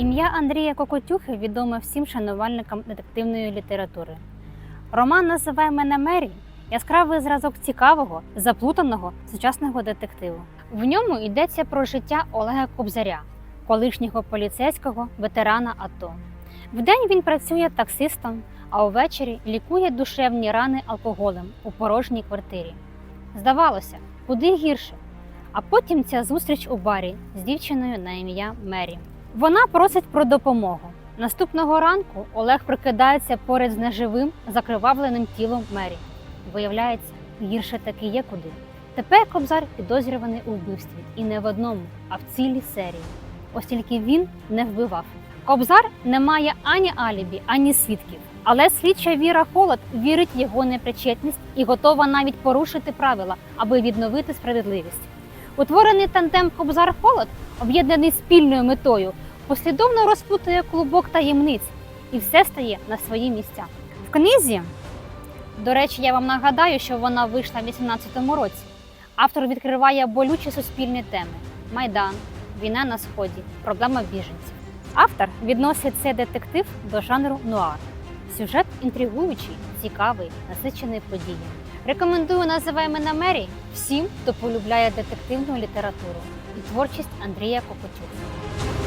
Ім'я Андрія Кокотюхи відоме всім шанувальникам детективної літератури. Роман називає мене Мері яскравий зразок цікавого, заплутаного сучасного детективу. В ньому йдеться про життя Олега Кобзаря, колишнього поліцейського ветерана АТО. Вдень він працює таксистом, а увечері лікує душевні рани алкоголем у порожній квартирі. Здавалося, куди гірше. А потім ця зустріч у барі з дівчиною на ім'я Мері. Вона просить про допомогу. Наступного ранку Олег прикидається поряд з неживим, закривавленим тілом Мері. Виявляється, гірше таки є куди. Тепер Кобзар підозрюваний у вбивстві і не в одному, а в цілій серії. Ось тільки він не вбивав. Кобзар не має ані алібі, ані свідків. Але слідча Віра Холод вірить в його непричетність і готова навіть порушити правила, аби відновити справедливість. Утворений тандем Кобзар Холод, об'єднаний спільною метою, послідовно розпутує клубок таємниць, і все стає на свої місця. В книзі, до речі, я вам нагадаю, що вона вийшла в 18-му році. Автор відкриває болючі суспільні теми: майдан, війна на сході, проблема біженців. Автор відносить цей детектив до жанру нуар. Сюжет інтригуючий, цікавий, насичений подіями. Рекомендую називай мене Мері всім, хто полюбляє детективну літературу і творчість Андрія Кокотюка.